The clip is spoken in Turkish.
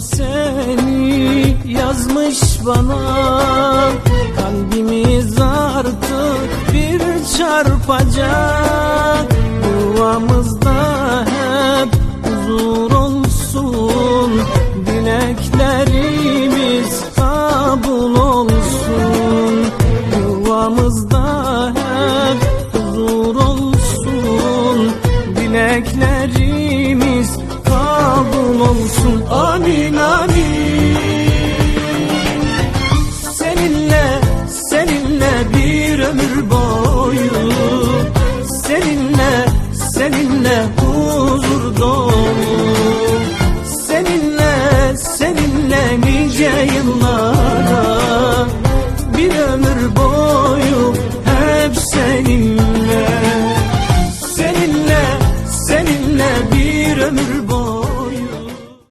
Seni yazmış bana. Kalbimiz artık bir çarpacak. Yuvamızda hep huzur olsun. Dileklerimiz kabul olsun. Yuvamızda hep huzur olsun. Dileklerimiz son olsun amin amin. Seninle seninle bir ömür boyu Seninle seninle huzur dolu Seninle seninle nice yıllara Bir ömür boyu hep seninle. Seninle seninle bir ömür boyu